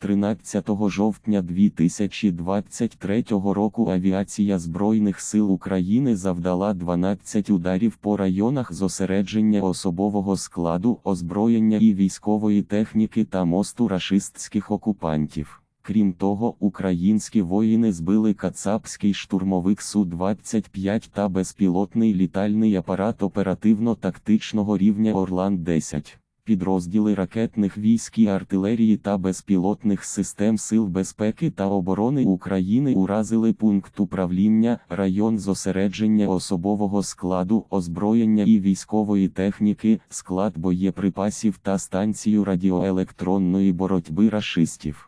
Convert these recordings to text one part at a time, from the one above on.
13 жовтня 2023 року авіація Збройних сил України завдала 12 ударів по районах зосередження особового складу, озброєння і військової техніки та мосту рашистських окупантів. Крім того, українські воїни збили кацапський штурмовик Су-25 та безпілотний літальний апарат оперативно-тактичного рівня Орлан-10 підрозділи ракетних військ і артилерії та безпілотних систем Сил безпеки та оборони України уразили пункт управління, район зосередження особового складу, озброєння і військової техніки, склад боєприпасів та станцію радіоелектронної боротьби рашистів.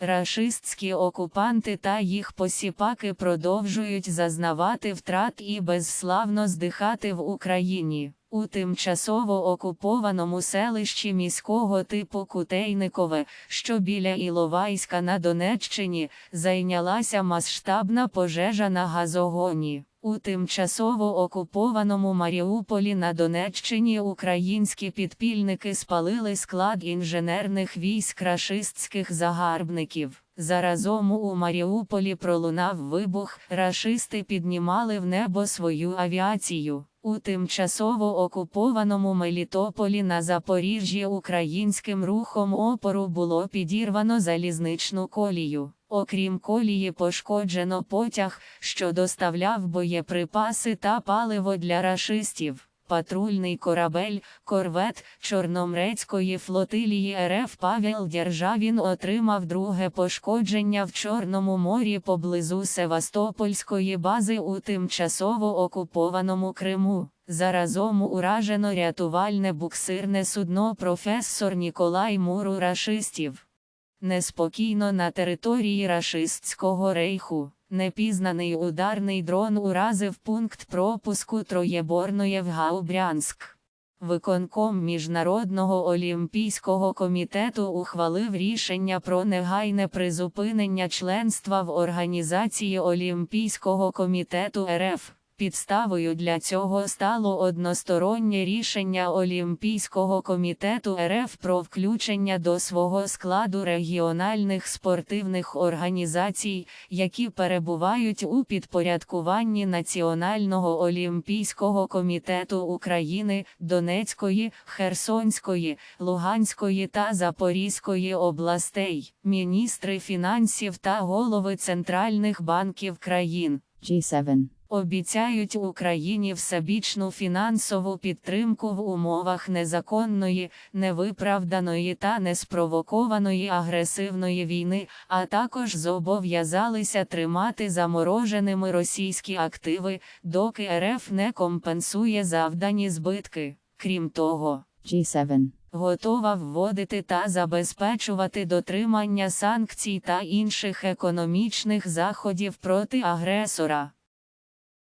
Рашистські окупанти та їх посіпаки продовжують зазнавати втрат і безславно здихати в Україні. У тимчасово окупованому селищі міського типу Кутейникове, що біля Іловайська на Донеччині, зайнялася масштабна пожежа на газогоні. У тимчасово окупованому Маріуполі на Донеччині українські підпільники спалили склад інженерних військ рашистських загарбників. Заразом у Маріуполі пролунав вибух, рашисти піднімали в небо свою авіацію. У тимчасово окупованому Мелітополі на Запоріжжі українським рухом опору було підірвано залізничну колію. Окрім колії, пошкоджено потяг, що доставляв боєприпаси та паливо для рашистів. Патрульний корабель, корвет Чорноморецької флотилії РФ Павел Державін отримав друге пошкодження в Чорному морі поблизу Севастопольської бази у тимчасово окупованому Криму. Заразом уражено рятувальне буксирне судно професор Ніколай Муру рашистів. Неспокійно на території рашистського рейху. Непізнаний ударний дрон уразив пункт пропуску Троєборної в Гаубрянськ. Виконком Міжнародного олімпійського комітету ухвалив рішення про негайне призупинення членства в Організації Олімпійського комітету РФ. Підставою для цього стало одностороннє рішення Олімпійського комітету РФ про включення до свого складу регіональних спортивних організацій, які перебувають у підпорядкуванні Національного олімпійського комітету України, Донецької, Херсонської, Луганської та Запорізької областей, міністри фінансів та голови центральних банків країн. G7. Обіцяють Україні всебічну фінансову підтримку в умовах незаконної, невиправданої та неспровокованої агресивної війни, а також зобов'язалися тримати замороженими російські активи, доки РФ не компенсує завдані збитки. Крім того, G7. готова вводити та забезпечувати дотримання санкцій та інших економічних заходів проти агресора.